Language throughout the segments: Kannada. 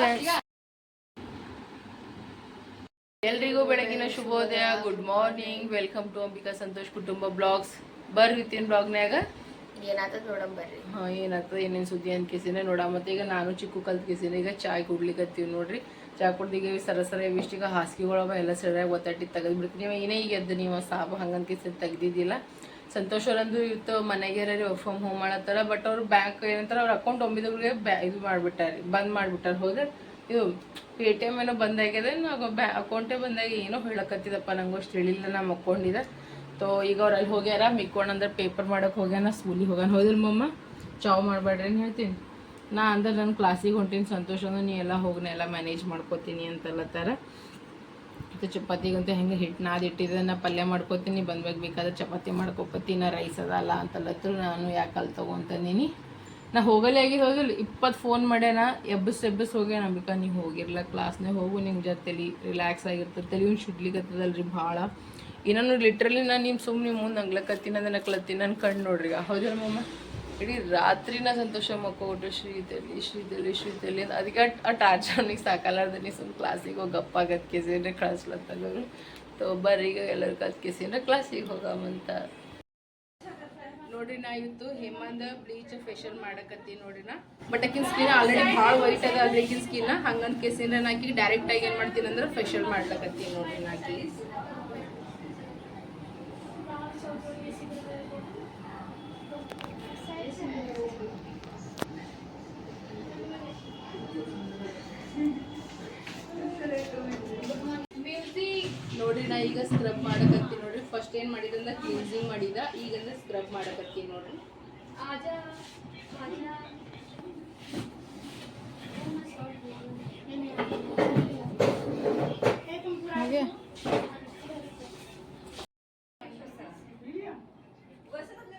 ಫ್ರೆಂಡ್ಸ್ ಎಲ್ರಿಗೂ ಬೆಳಗಿನ ಶುಭೋದಯ. Good morning welcome to Ambika Santosh ಕುಟುಂಬ ಬ್ಲಾಗ್ಸ್ ಬರ್ರಿ ವಿತಿನ್ ಬ್ಲಾಗ್ನ್ಯಾಗ. ಏನಾಗ್ತದ ನೋಡಮ್ ಬರ್ರಿ. ಹಾಂ ಏನಾಗ್ತದೆ ಏನೇನು ಸುದ್ದಿ ಅಂತ ಕೇಸಿನ ನೋಡ ಮತ್ತೆ ಈಗ ನಾನು ಚಿಕ್ಕು ಕಲ್ತ್ ಕೇಸಿನ. ಈಗ ಚಾಯ್ ಕುಡ್ಲಿಕ್ಕತ್ತೀವಿ ನೋಡ್ರಿ. ಚಾ ಕುಡ್ದಿಗೆ ಸರ ಸರ ಇವಿಷ್ಟೀಗ ಹಾಸಿಗೆಗಳವ ಎಲ್ಲ ಸರಿಯಾಗಿ ಒತ್ತಟ್ಟಿ ತೆಗೆದು ಬಿಡ್ತೀನಿ. ಇವ ಏನೇ ಈಗ ಎದ್ದು ನೀವು ಸಾಬು ಹಂಗಂತ ಕೇಸಿನ ತೆಗ್ದಿದ್ದಿಲ್ಲ. ಸಂತೋಷ್ ಅವರಂದು ಇವತ್ತು ಮನೆಗೆ ವರ್ಕ್ ಫ್ರಮ್ ಹೋಮ್ ಮಾಡತ್ತಾರ ಬಟ್ ಅವ್ರು ಬ್ಯಾಂಕ್ ಏನಂತಾರ ಅವ್ರ ಅಕೌಂಟ್ ಒಂಬಿದವ್ರಿಗೆ ಇದು ಮಾಡಿಬಿಟ್ಟಾರೆ, ಬಂದ್ ಮಾಡಿಬಿಟ್ಟಾರೆ. ಹೋದ್ರೆ ಇದು ಪೇ ಟಿ ಎಂ ಏನೋ ಬಂದಾಗ್ಯದ ನಾವು ಬ್ಯಾ ಅಕೌಂಟೇ ಬಂದಾಗ ಏನೋ ಹೇಳಕತ್ತಿದಪ್ಪ ನಂಗೆ ಅಷ್ಟು ಹೇಳಿಲ್ಲ ನಮ್ಮ ಅಕೌಂಟಿದ ತೋ, ಈಗ ಅವ್ರು ಅಲ್ಲಿ ಹೋಗ್ಯಾರ ಮಿಕ್ಕೊಂಡು ಅಂದ್ರೆ ಪೇಪರ್ ಮಾಡೋಕೆ ಹೋಗ್ಯಾನ ಸ್ಕೂಲಿಗೆ ಹೋಗ್ಯಾನ. ಹೋದಿಲ್ಲ ಮಮ್ಮ, ಚಾವ್ ಮಾಡಬೇಡ್ರಿ ಅಂತ ಹೇಳ್ತೀನಿ. ನಾ ಅಂದ್ರೆ ನನ್ನ ಕ್ಲಾಸಿಗೆ ಹೊಂಟೀನಿ, ಸಂತೋಷ ಅಂದ್ರೆ ನೀ ಎಲ್ಲ ಹೋಗ್ನೆ, ಎಲ್ಲ ಮ್ಯಾನೇಜ್ ಮಾಡ್ಕೋತೀನಿ ಅಂತಲ್ಲತ್ತಾರ ಮತ್ತು ಚಪಾತಿಗಂತೂ ಹೆಂಗೆ ಹಿಟ್ಟು ನಾದಿಟ್ಟಿದ್ದೆ ನಾ ಪಲ್ಯ ಮಾಡ್ಕೋತೀನಿ ಬಂದ್ಬೇಕು ಬೇಕಾದ್ರೆ ಚಪಾತಿ ಮಾಡ್ಕೊಪತ್ತೀನಿ ನಾ ರೈಸ್ ಅದಲ್ಲ ಅಂತಲ್ಲತ್ರು ನಾನು ಯಾಕೆ ಅಲ್ಲಿ ತೊಗೊತಂದೀನಿ. ನಾ ಹೋಗಲೇ ಆಗಿ ಹೋಗಿಲ್ಲ ಇಪ್ಪತ್ತು ಫೋನ್ ಮಾಡ್ಯಾನ, ಎಬ್ಬಸ್ ಎಬ್ಬಸ್ ಹೋಗ್ಯಾನ ಬೇಕಾ ನೀವು ಹೋಗಿರಲ್ಲ ಕ್ಲಾಸ್ನಾಗ ಹೋಗು ನಿಮ್ಮ ಜೊತೆಲಿ ರಿಲ್ಯಾಕ್ಸ್ ಆಗಿರ್ತದೆ, ತಲೆ ಒಂದು ಶುಡ್ಲಿಕತ್ತದಲ್ರಿ ಭಾಳ. ಇನ್ನೊಂದು ಲಿಟ್ರಲಿ ನಾನು ನಿಮ್ಮ ಸುಮ್ಮನೆ ಮುಂದೆ ಅಂಗ್ಲಕತ್ತೀನಿ ಅದನ್ನ ನಕ್ಲತ್ತೀನಿ ನನ್ನ ಕಣ್ಣು ನೋಡ್ರಿ ಹೌದಲ್ಲ ಮಮ್ಮ ಇಡೀ ರಾತ್ರಿನ ಸಂತೋಷ ಮಕ್ಕೊಬಿಟ್ಟು ಶ್ರೀತಲಿ ಶ್ರೀ ಶ್ರೀತಲಿ ಅಂತ. ಅದಕ್ಕೆ ಆ ಟಾರ್ಚರ್ನಿಗೆ ಸಾಕಲಾರ್ದನಿ ಸುಮ್ಮನೆ ಕ್ಲಾಸಿಗೆ ಹೋಗಿ ಗಪ್ಪ ಆಗತ್ ಅಂದರೆ ಬರ್ರಿ ಈಗ ಎಲ್ಲರೂ ಕಲ್ತ್ ಅಂದರೆ ಕ್ಲಾಸಿಗೆ ಹೋಗಮಂತ ನೋಡಿ ನಾ ಇವತ್ತು ಹೇಮಂದ ಬ್ಲೀಚ್ ಫೇಶಿಯಲ್ ಮಾಡಕತ್ತೀನಿ ನೋಡಿ ನಾ. ಬಟ್ ಆಕಿನ ಸ್ಕಿನ್ ಆಲ್ರೆಡಿ ಭಾಳ ವೈಟ್ ಅದ ಅದ್ರ ಆಕಿನ ಸ್ಕಿನ್ ಹಂಗಂತ ಕೇಸಿಂದ ನಾಕಿ ಡೈರೆಕ್ಟ್ ಆಗಿ ಏನು ಮಾಡ್ತೀನಿ ಅಂದ್ರೆ ಫೇಶಿಯಲ್ ಮಾಡ್ಲಕತ್ತೀನಿ ನೋಡಿ ನಾಕಿ. ಈಗ ಸ್ಕ್ರಬ್ ಮಾಡಕತ್ತೀನಿ ನೋಡ್ರಿ. ಫಸ್ಟ್ ಏನ್ ಮಾಡಿದಂದ್ರೆ ಕ್ಲೀನ್ಸಿಂಗ್ ಮಾಡಿದ. ಈಗ ಅಂದ್ರೆ ಸ್ಕ್ರಬ್ ಮಾಡಕತ್ತೀನಿ ನೋಡ್ರಿ ಹಾಗೆ.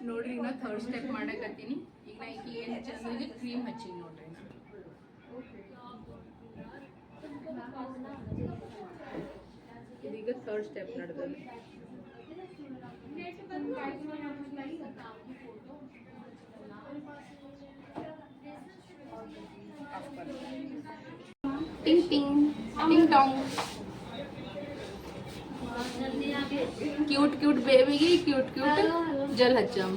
ನೋಡ್ರಿ ಈಗ ಥರ್ಡ್ ಸ್ಟೆಪ್ ಮಾಡಕತ್ತೀನಿ. ಈಗ ನಾ ಈಗ ಏನು ಹಚ್ಚಂದ್ರೆ ಕ್ರೀಮ್ ಹಚ್ಚೀನಿ ನೋಡ್ರಿ. ನಾ. ಇದೀಗ ಥರ್ಡ್ ಸ್ಟೆಪ್ ನಡೆದದು ಟಿಂಗ್ ಟಿಂಗ್ ಟಿಂಗ್ ಟಾಂಗ್ cute cute ಬೇಬಿಗೆ cute cute Jal ಹಚ್ಚಮ್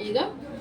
ಈಗ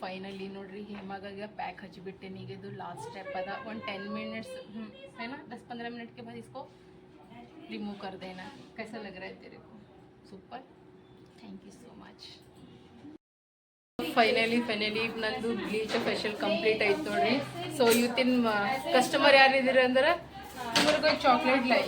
ಫೈನಲಿ ನೋಡ್ರಿ ಹೇಮಾಗಾಗ ಪ್ಯಾಕ್ ಹಚ್ಚಿಬಿಟ್ಟೆ. ನೀಗೆ ನೀಗಿದು ಲಾಸ್ಟ್ ಸ್ಟೆಪ್ ಅದ. ಒಂದು ಟೆನ್ ಮಿನಿಟ್ಸ್ ಏನಾ? ದಸ್ ಪಂದ್ರ ಮಿನಿಟ್ಗೆ के बाद इसको रिमूव कर देना कैसा super thank you so much finally finally ನಂದು ಬ್ಲೀಚ್ ಫೇಶಿಯಲ್ ಕಂಪ್ಲೀಟ್ ಆಯ್ತು ನೋಡ್ರಿ. ಸೊ ಇವತ್ತಿನ ಕಸ್ಟಮರ್ ಯಾರಿದ್ದೀರ ಅಂದ್ರೆ ಚಾಕ್ಲೇಟ್ ಲೈ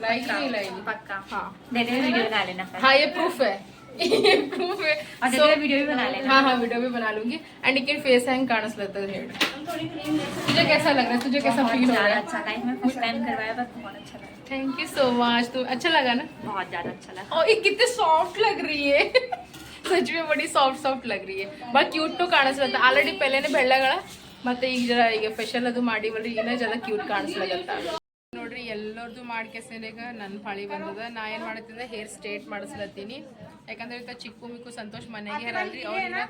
लाई कि नहीं लाई पक्का हाँ दे दे वीडियो बना लेना फिर हाँ ये प्रूफ है ये प्रूफ है और दे So- दे वीडियो भी बना लेना हाँ हाँ वीडियो भी बना लूंगी एंड लेकिन फेस हैंग कानस लगता है हेड तुझे कैसा लग रहा है तुझे कैसा बहुत फील हो ज्यादा रहा है अच्छा लाइफ में फर्स्ट टाइम करवाया बस बहुत अच्छा लगा थैंक यू सो मच तो अच्छा लगा ना बहुत ज्यादा अच्छा लगा और ये कितने सॉफ्ट लग रही है ಸಚ್ ಮೇ ಬಡಿ ಸಾಫ್ಟ್ ಸಾಫ್ಟ್ ಲಗ್ ರೀ ಭಾಳ ಕ್ಯೂಟು ಕಾಣಿಸ್ಲತ್ತ ಆಲ್ರೆಡಿ ಪೆಲೆನೆ ಬೆಳ್ಳಗಳ ಮತ್ತೆ ಈಗ ಜರ ಈಗ ಫೇಶಿಯಲ್ ಅದು ಮಾಡಿವಲ್ರಿ ಇನ್ನೂ ಜರ ಕ್ಯೂಟ್ ಕಾಣಿಸ್ಲಾಗತ್ತ ನೋಡ್ರಿ ಎಲ್ಲರದು ಮಾಡ್ಕೆಸೇನೆಗ ನನ್ನ ಪಾಳಿ ಬಂದದ ನಾ ಏನು ಮಾಡತ್ತೀನಿ ಹೇರ್ ಸ್ಟ್ರೇಟ್ ಮಾಡಿಸ್ಲತ್ತೀನಿ ಯಾಕಂದ್ರೆ ಇವತ್ತು ಚಿಕ್ಕು ಮಿಕ್ಕು ಸಂತೋಷ್ ಮನೆಗೆ ಇರಲ್ರಿ ಅವ್ರಿಗೆ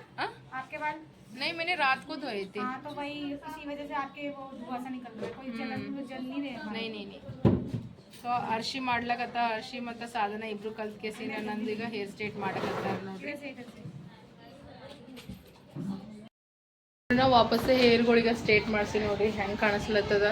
आपके बाल नहीं मैंने रात को धोए थे हाँ तो वही इसी वजह से आपके वो धुआं सा निकल रहा है कोई जलन वो जल नहीं रहे बाल। नहीं नहीं नहीं ಸೊ ಅರ್ಶಿ ಮಾಡ್ಲಕತ್ತ ಅರ್ಶಿ ಮತ್ತು ಸಾಧನ ಇಬ್ರು ಕಲ್ತ್ ಕೇಸಿನ ನಂದು ಈಗ ಹೇರ್ ಸ್ಟ್ರೇಟ್ ಮಾಡಕತ್ತಾರ ನೋಡ್ರಿ ऐसे इधर से ನಾವು ವಾಪಸ್ ಹೇರ್ಗಳಿಗೆ ಸ್ಟ್ರೇಟ್ ಮಾಡಿಸಿ ನೋಡ್ರಿ ಹೆಂಗೆ ಕಾಣಿಸ್ಲತ್ತದ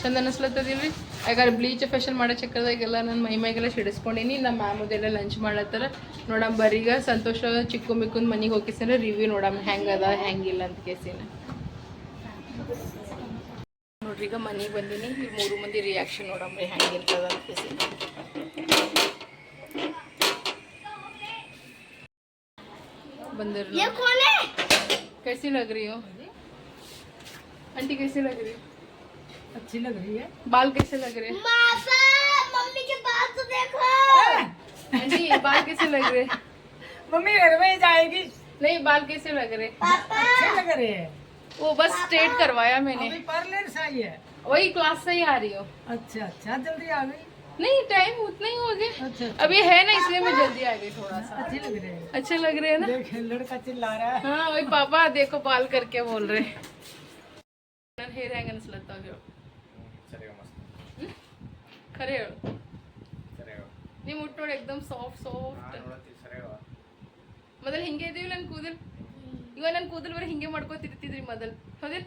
ಚಂದ ಅನಿಸ್ಲತ್ತದಿಲ್ರಿ ಯಾಕಂದ್ರೆ ಬ್ಲೀಚ್ ಫೇಶಿಯಲ್ ಮಾಡೋ ಚಕ್ಕರದಾಗೆಲ್ಲ ನನ್ನ ಮೈ ಮೈಗೆಲ್ಲ ಸಿಡಿಸ್ಕೊಂಡಿನಿ ನಮ್ಮ ಮ್ಯಾಮ್ ಅದೆಲ್ಲ ಲಂಚ್ ಮಾಡ್ಲತ್ತಾರ ನೋಡಮ್ ಬರೀಗ ಸಂತೋಷ ಚಿಕ್ಕು ಮಿಕ್ಕುನ್ ಮನೆಗೆ ಹೋಗಿಸಿನ ರಿವ್ಯೂ ನೋಡಮ್ ಹೆಂಗದ ಹೆಂಗಿಲ್ಲ ಅಂತ ಕೇಸಿನ ನೋಡ್ರಿ ಈಗ ಮನೆಗೆ ಬಂದೀನಿ ಈ ಮೂರು ಮಂದಿ ರಿಯಾಕ್ಷನ್ ನೋಡಮ್ರಿ ಹೆಂಗಿರ್ತದ ಅಂತ ಕೇಸಿ ಬಂದಿರ್ कैसी लग रही हो आंटी कैसी लग रही हो अच्छी लग रही है। बाल कैसे लग रहे? मम्मी के बाल तो देखो। जी बाल कैसे लग रहे? मम्मी घर में ही जाएगी। नहीं बाल कैसे लग रहे? अच्छे लग रहे हैं। वो बस स्ट्रेट करवाया मैंने। पार्लर से आई है। वही क्लास से ही आ रही हो। अच्छा अच्छा जल्दी आ गई। नहीं टाइम उतना ही हो गया। अच्छा, अच्छा। अभी है ना इसलिए मैं जल्दी आ गई थोड़ा सा। अच्छे लग रहे हैं। अच्छे लग रहे हैं ना? देख लड़का चिल्ला रहा है। हाँ वही पापा देखो बाल करके बोल रहे हैं। हेयर हैंगर्स लगता है ಹೇಳು ಹ್ಮ್? ಖರೆ ಹೇಳು. ನಿಮ್ಮ ಮುಟ್ಟು ನೋಡಿ ಎಕ್ದಮ್ ಸಾಫ್ಟ್ ಸಾಫ್ಟ್. ಮೊದಲು ಹಿಂಗೆ ಇದೀವಿ ನನ್ನ ಕೂದಲ್. ಇವಾಗ ನನ್ನ ಕೂದಲ್ ಬರೀ ಹಿಂಗೆ ಮಾಡ್ಕೋತಿರ್ತಿದ್ರಿ ಮೊದಲ್. ಹೌದಿಲ್ಲ